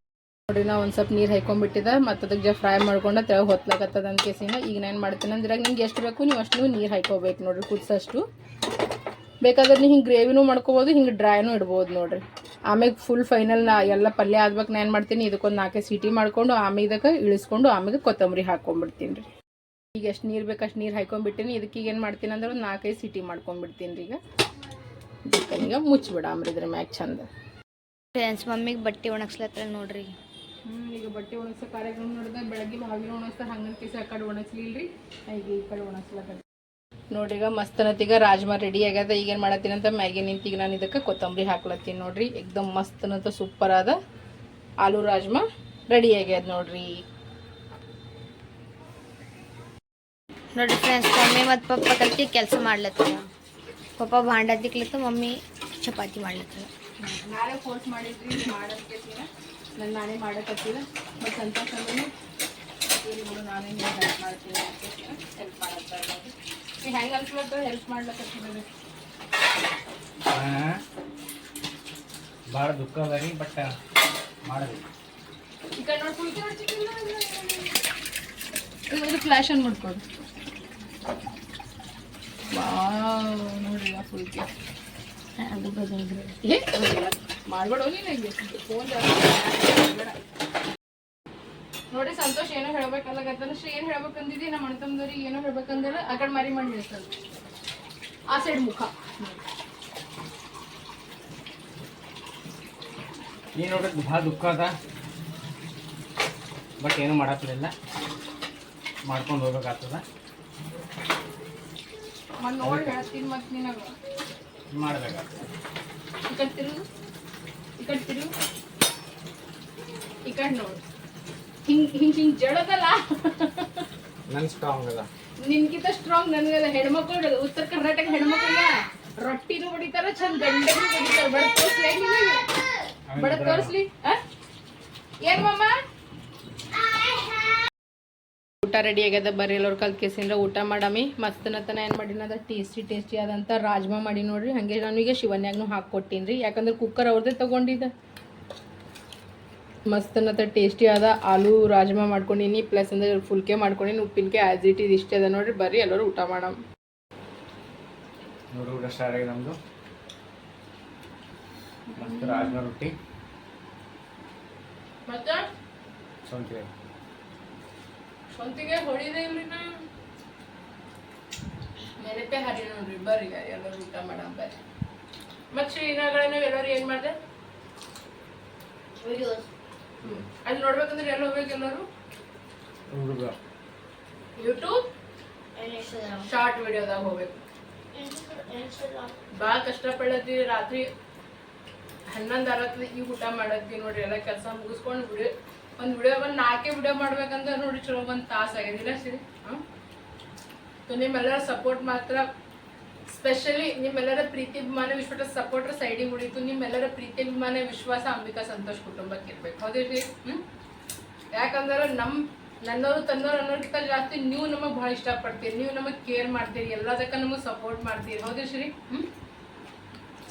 ನೋಡ್ರಿ, ನಾವು ಒಂದು ಸ್ವಲ್ಪ ನೀರು ಹಾಕೊಂಡ್ಬಿಟ್ಟಿದ ಮತ್ತು ಅದಕ್ಕೆ ಫ್ರೈ ಮಾಡ್ಕೊಂಡು ತೆಳಗೆ ಹೊತ್ಲಾಗತ್ತದ ಅಂತ ಕೇಸಿನ ಈಗ ನಾನು ಮಾಡ್ತೀನಿ ಅಂದ್ರೆ ನಿಮ್ಗೆ ಎಷ್ಟು ಬೇಕು ನೀವು ಅಷ್ಟು ನೀರು ಹಾಕೋಬೇಕು ನೋಡ್ರಿ, ಕುದಿಸಷ್ಟು. ಬೇಕಾದ್ರೆ ನೀವು ಹಿಂಗೆ ಗ್ರೇವಿನೂ ಮಾಡ್ಕೋಬೋದು, ಹಿಂಗೆ ಡ್ರೈನೂ ಇಡ್ಬೋದು ನೋಡ್ರಿ. ಆಮೇಲೆ ಫುಲ್ ಫೈನಲ್ ನಾ ಎಲ್ಲ ಪಲ್ಯ ಆದ್ಬೇಕು ನಾನು ಏನು ಮಾಡ್ತೀನಿ, ಇದಕ್ಕೊಂದು ನಾಲ್ಕೈದು ಸೀಟಿ ಮಾಡ್ಕೊಂಡು ಆಮೇಲೆ ಇದಕ್ಕೆ ಇಳಿಸ್ಕೊಂಡು ಆಮೇಲೆ ಕೊತ್ತಂಬರಿ ಹಾಕೊಂಡ್ಬಿಡ್ತೀನಿ ರೀ. ಈಗ ಎಷ್ಟು ನೀರು ಬೇಕು ಅಷ್ಟು ನೀರು ಹಾಕೊಂಡ್ಬಿಟ್ಟಿನಿ ಇದಕ್ಕೆ ಈಗ ಏನು ಮಾಡ್ತೀನಿ ಅಂದ್ರೆ ಒಂದು ನಾಲ್ಕೈದು ಸೀಟಿ ಮಾಡ್ಕೊಂಡ್ಬಿಡ್ತೀನಿ ರೀ ಈಗ. ಇದಕ್ಕೆ ಈಗ ಮುಚ್ಚಿಬಿಡಾಮ್ರಿ ಇದ್ರ ಮ್ಯಾಗ ಚಂದ. ಫ್ರೆಂಡ್ಸ್ ಮಮ್ಮಿಗೆ ಬಟ್ಟೆ ಒಣಗಿಸ್ಲತ್ತ ನೋಡ್ರಿ. ಹ್ಞೂ ಈಗ ಬಟ್ಟೆ ಒಣಗಿಸೋ ಕಾರ್ಯಕ್ರಮ ನೋಡಿದ್ರೆ ಬೆಳಗ್ಗೆ ಬಾಗಿಲು ಒಣಗಿಸ್ತಾರೆ ಹಂಗನ್ ಕೇಸ ಆ ಕಡೆ ಒಣಗಿಸ್ಲಿಲ್ರಿ. ಈಗ ಈ ಕಡೆ ಒಣಗಿಸ್ಲಕ್ಕ ನೋಡ್ರಿ ಈಗ ಮಸ್ತನತ್ತೀಗ ರಾಜ್ಮಾ ರೆಡಿ ಆಗ್ಯದ. ಈಗ ಏನು ಮಾಡತ್ತೀನಿ ಅಂತ ಮ್ಯಾಗಿ ನಿಂತೀಗ ನಾನು ಇದಕ್ಕೆ ಕೊತ್ತಂಬರಿ ಹಾಕ್ಲತ್ತೀನಿ ನೋಡ್ರಿ. ಎಕ್ದಮ್ ಮಸ್ತನಂತ ಸೂಪರ್ ಆದ ಆಲೂ ರಾಜ್ಮಾ ರೆಡಿ ಆಗ್ಯದ ನೋಡ್ರಿ. ನೋಡ್ರಿ ಫ್ರೆಂಡ್ಸ್ ಮಮ್ಮಿ ಮತ್ತು ಪಪ್ಪ ಕಲ್ತಿ ಕೆಲಸ ಮಾಡ್ಲತ್ತಾರ. ಪಪ್ಪ ಭಾಂಡ ತಿಕ್ಲತ್ತ ಮಮ್ಮಿ ಚಪಾತಿ ಮಾಡ್ಲತ್ತಾರ ನಾಳೆ ಫೋರ್ಸ್ ಮಾಡಿದ್ರಿ ಮಾಡೋದಕ್ಕೆ ನಾನು ನಾನೇ ಮಾಡಕತ್ತಿಲ್ಲ ಬಟ್ ಸಂತೋಷ ಅಂದ್ರೆ ಇಲ್ಲಿ ಬಿಡು ನಾನೇ ಹೆಲ್ಪ್ ಮಾಡ್ತೀನಿ ಹೆಲ್ಪ್ ಮಾಡತ್ತ ನೀ ಹೆಂಗೆ ಅನ್ಸ್ಲತ್ತ ಹೆಲ್ಪ್ ಮಾಡ್ಲಕತ್ತಿಲ್ಲ ಭಾಳ ದುಃಖ ಅದ ರೀ ಬಟ್ ಮಾಡಬೇಕು. ಈ ಕಡೆ ನೋಡಿ ಕುಳಿತು ಇದು ಫ್ಲಾಶ್ ಅನ್ ಮಾಡ್ಕೊಡು. ವಾವ್ ನೋಡ್ರಿ ಮಾಡ್ಬೇಡ ಫೋನ್ ನೋಡಿ ಸಂತೋಷ್ ಏನೋ ಹೇಳ್ಬೇಕಲ್ಲಾಗತ್ತಂದ್ರೆ ಶ್ರೀ ಏನು ಹೇಳ್ಬೇಕಂದಿದ್ದಿ? ನಮ್ಮ ಅಣ್ತಮ್ಮದವ್ರಿಗೆ ಏನೋ ಹೇಳ್ಬೇಕಂದ್ರೆ ಆ ಕಡೆ ಮಾರಿ ಮಾಡಿ ಹೇಳ್ತಾರೆ. ಆ ಸೈಡ್ ಮುಖ. ನೀ ನೋಡ್ರಿ ಭಾಳ ದುಃಖ ಅದ. ಬಟ್ ಏನು ಮಾಡತ್ತಿಲ್ಲ ಮಾಡ್ಕೊಂಡು ಹೋಗ್ಬೇಕಾಗ್ತದ. ಮನ್ ನೋಡಿ ಹೇಳ್ತೀನಿ ಮತ್ತೆ ನಿನಗೆ. ಮಾಡ್ಬೇಕಾಗ್ತದ. ಈ ಕಡೆ ತಿರುಗು ಈ ಕಡೆ ತಿರುಗು ಈ ಕಡೆ ನೋಡು. ಹಿಂಗ್ ಹಿಂಗ್ ಹಿಂಗ್ ಜಡದಲ್ಲ ನನ್ ಸ್ಟ್ರಾಂಗ್ ಅದ. ನಿನ್ಗಿಂತ ಸ್ಟ್ರಾಂಗ್ ನನ್ಗದ ಹೆಣ್ಮಕ್ಳು ಉತ್ತರ ಕರ್ನಾಟಕ ಹೆಣ್ಮಕ್ಳಿಗೆ ರೊಟ್ಟಿನೂ ಹೊಡಿತಾರ ಚಂದ ಗಂಡಗೂ ಬಡಿತಾರ. ಬಡ ತೋರ್ಸ್ಲಿ ಬಡ ತೋರ್ಸ್ಲಿ? ಏನ್ ಮಮ್ಮ ಊಟ ರೆಡಿ ಆಗ್ಯದ. ಬರ್ರಿ ಎಲ್ಲರೂ ಕಲ್ತ್ಕೇಸಿಂದ್ರ ಊಟ ಮಾಡಮಿ. ಮಸ್ತನತನ ಏನು ಮಾಡಿನದ ಟೇಸ್ಟಿ ಟೇಸ್ಟಿ ಆದಂಥ ರಾಜ್ಮಾ ಮಾಡಿ ನೋಡ್ರಿ. ಹಾಗೆ ನಾನು ಈಗ ಶಿವನ್ಯಾಗನು ಹಾಕ್ಕೊಟ್ಟೀನಿ ರೀ ಯಾಕಂದ್ರೆ ಕುಕ್ಕರ್ ಅವ್ರದ್ದೇ ತೊಗೊಂಡಿದ್ದೆ. ಮಸ್ತನತ ಟೇಸ್ಟಿ ಆದ ಆಲೂ ರಾಜ್ಮಾ ಮಾಡ್ಕೊಂಡಿನಿ. ಪ್ಲಸ್ ಅಂದ್ರೆ ಫುಲ್ಕೆ ಮಾಡ್ಕೊಂಡಿನಿ. ಉಪ್ಪಿನಕಾಯಿ ಆ್ಯಸ್ ಇಟ್ ಇದು ಇಷ್ಟೇ ಅದ ನೋಡ್ರಿ. ಬರ್ರಿ ಎಲ್ಲರೂ ಊಟ ಮಾಡಮ್. ನಮ್ಮದು ರಾಜ್ಮಾ ರೊಟ್ಟಿ. ಸ್ವಂತಿಗೆ ಹೊಡಿದೆ ಇಲ್ರಿ ನಾ ನೆನಪೆ ಹರಿ ನೋಡ್ರಿ ಬರ್ರಿ ಎಲ್ಲರೂ ಊಟ ಮಾಡಮ್ ಬರ್ರಿ. ಮತ್ತೆ ಶ್ರೀನಗರ ನೀವು ಎಲ್ಲರೂ ಏನು ಮಾಡಿದೆ? ವಿಡಿಯೋಸ್ ಹ್ಮ್. ಅಲ್ಲಿ ನೋಡ್ಬೇಕಂದ್ರೆ ಎಲ್ಲ ಹೋಗ್ಬೇಕು ಎಲ್ಲರೂ? ಯೂಟ್ಯೂಬ್ ಶಾರ್ಟ್ ವಿಡಿಯೋದಾಗ ಹೋಗ್ಬೇಕು. ಭಾಳ ಕಷ್ಟಪಡತ್ತೀವಿ ರಾತ್ರಿ ಹನ್ನೊಂದು ಅರವತ್ತು ಈಗ ಊಟ ಮಾಡತ್ತಿ ನೋಡ್ರಿ ಎಲ್ಲ ಕೆಲಸ ಮುಗಿಸ್ಕೊಂಡು ವಿಡಿಯೋ ಒಂದು ವಿಡಿಯೋ ಬಂದು ನಾಲ್ಕೇ ವಿಡಿಯೋ ಮಾಡ್ಬೇಕಂದ್ರೆ ನೋಡಿ ಚಲೋ ಒಂದು ತಾಸು ಆಗಿದಿಲ್ಲ ಸರಿ ಹಾಂ? ಸೊ ನಿಮ್ಮೆಲ್ಲರ ಸಪೋರ್ಟ್ ಮಾತ್ರ ಸ್ಪೆಷಲಿ ನಿಮ್ಮೆಲ್ಲರ ಪ್ರೀತಿ, ಅಭಿಮಾನ ವಿಶ್ವದ ಸಪೋರ್ಟರ್ ಸೈಡಿಗೆ ಉಳಿತು. ನಿಮ್ಮೆಲ್ಲರ ಪ್ರೀತಿ, ಅಭಿಮಾನ, ವಿಶ್ವಾಸ, ಅಂಬಿಕಾ, ಸಂತೋಷ್ ಕುಟುಂಬಕ್ಕೆ ಇರ್ಬೇಕು. ಹೌದಿಲ್ರಿ ಹ್ಞೂ ಯಾಕಂದ್ರೆ ನಮ್ಮ ನನ್ನವರು ತನ್ನೋರು ಅನ್ನೋದಕ್ಕಿಂತ ಜಾಸ್ತಿ ನೀವು ನಮಗೆ ಭಾಳ ಇಷ್ಟಪಡ್ತೀರಿ. ನೀವು ನಮಗೆ ಕೇರ್ ಮಾಡ್ತೀರಿ. ಎಲ್ಲದಕ್ಕೆ ನಮಗೆ ಸಪೋರ್ಟ್ ಮಾಡ್ತೀರಿ. ಹೌದ್ರಿ ಶ್ರೀ? ಹ್ಮ್?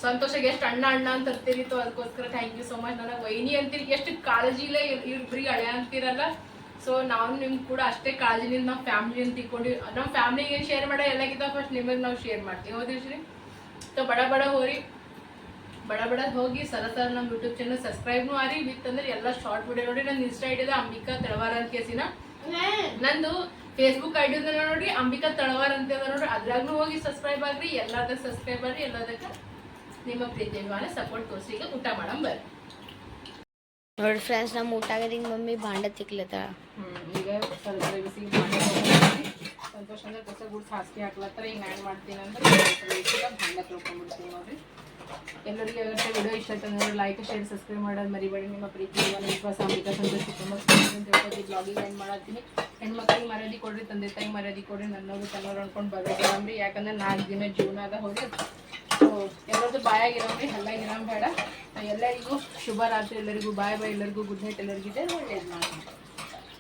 ಸಂತೋಷಗೆ ಎಷ್ಟು ಅಣ್ಣ ಅಣ್ಣ ಅಂತ ಅಂತೀರಿ ತೋ ಅದಕ್ಕೋಸ್ಕರ ಥ್ಯಾಂಕ್ ಯು ಸೊ ಮಚ್ ನನಗೆ ವೈನಿ ಅಂತೀರಿ, ಎಷ್ಟು ಕಾಳಜಿ ಇಲ್ಲ ಇಬ್ಬರಿಗೆ ಹಳೆ ಅಂತೀರಲ್ಲ. ಸೊ ನಾವು ನಿಮ್ಗೆ ಕೂಡ ಅಷ್ಟೇ ಕಾಳಜಿನಿಂದ ನಾವು ಫ್ಯಾಮಿಲಿ ಅಂತ ತಿಳ್ಕೊಂಡು ನಮ್ಮ ಫ್ಯಾಮಿಲಿಗೆ ಶೇರ್ ಮಾಡೋ ಎಲ್ಲಕ್ಕಿಂತ ಫಸ್ಟ್ ನಿಮಗೆ ನಾವು ಶೇರ್ ಮಾಡ್ತೀವಿ. ಹೌದು ಶ್ರೀ? ಸೊ ಬಡ ಬಡ ಹೋರಿ. ಬಡ ಬಡ ಹೋಗಿ ಸರ ಸರ ನಮ್ಮ ಯೂಟ್ಯೂಬ್ ಚಾನಲ್ ಸಬ್ಸ್ಕ್ರೈಬ್ನು ಆರಿ ವಿತ್ ಅಂದ್ರೆ ಎಲ್ಲ ಶಾರ್ಟ್ ವಿಡಿಯೋ ನೋಡಿ. ನನ್ನ ಇನ್ಸ್ಟಾ ಐಡಿದ ಅಂಬಿಕಾ ತಳವಾರ ಅಂತ ಕೇಸಿನ. ನಂದು ಫೇಸ್ಬುಕ್ ಐಡಿ ನೋಡ್ರಿ, ಅಂಬಿಕಾ ತಳವಾರ್ ಅಂತ ನೋಡ್ರಿ. ಅದ್ರಾಗ್ನು ಹೋಗಿ ಸಬ್ಸ್ಕ್ರೈಬ್ ಆಗ್ರಿ ಎಲ್ಲದಕ್ಕೆ ಸಬ್ಸ್ಕ್ರೈಬ್ ಆಗ್ರಿ ಎಲ್ಲದಕ್ಕೆ ನಿಮ್ಮ ಪ್ರೀತಿ ಅಭಿಮಾನ ಸಪೋರ್ಟ್ ತೋರಿಸಿ ಈಗ ಊಟ ಮಾಡಮ್ ಬರ್ರಿ. ನೋಡಿ ಫ್ರೆಂಡ್ಸ್ ನಮ್ಮ ಊಟ ಆಗದ ಹಿಂಗೆ ಮಮ್ಮಿ ಭಾಂಡ ತಿಕ್ಲತ್ತಾಳ ಈಗ ಸ್ವಲ್ಪ ಬಿಸಿ ಸಂತೋಷ ಅಂದ್ರೆ ಕಸ ಗುಡ್ಸ್ ಹಾಸಿಗೆ ಹಾಕ್ಲತ್ತಾರ ಹಿಂಗೆ ಆ್ಯಡ್ ಮಾಡ್ತೀನಿ ಅಂದ್ರೆ ಭಾಂಡ ತೊಳ್ಕೊಂಡ್ಬಿಡ್ತೀನಿ ನೋಡ್ರಿ. ಎಲ್ಲರಿಗೆ ಇವತ್ತು ವಿಡಿಯೋ ಇಷ್ಟ ಆಯ್ತು ಅಂದ್ರೆ ಲೈಕ್ ಶೇರ್ ಸಬ್ಸ್ಕ್ರೈಬ್ ಮಾಡೋದು ಮರಿಬೇಡಿ. ನಿಮ್ಮ ಪ್ರೀತಿ ವಿಶ್ವಾಸ ಅಂಬಿಕಾ ಸಂತೋಷ ಕುಟುಂಬ ಅಂತ ಹೇಳ್ಕೊತಿ ಬ್ಲಾಗಿಂಗ್ ಎಂಡ್ ಮಾಡತ್ತೀನಿ. ಹೆಣ್ಮಕ್ಳಿಗೆ ಮರ್ಯಾದೆ ಕೊಡ್ರಿ ತಂದೆ ತಾಯಿ ಮರ್ಯಾದೆ ಕೊಡ್ರಿ ನನ್ನವರು ತನ್ನವ್ರು ಅನ್ಕೊಂಡು ಬರ್ಬೇಕ್ರಿ ಯಾಕಂದ್ರೆ ನಾಲ್ಕು ದಿನ ಜೀವನ ಅದ ಹೋಗಿ ಎಲ್ಲರದ್ದು ಬಾಯಾಗಿರೋಮ್ರಿ ಹಲ್ಲಾಗಿರೋಮ್ ಬೇಡ. ಎಲ್ಲರಿಗೂ ಶುಭ ರಾತ್ರಿ, ಎಲ್ಲರಿಗೂ ಬಾಯ್ ಬಾಯ್, ಎಲ್ಲರಿಗೂ ಗುಡ್ ನೈಟ್ ಎಲ್ಲರಿಗಿದೆ ಒಳ್ಳೇದು ಮಾಡಿ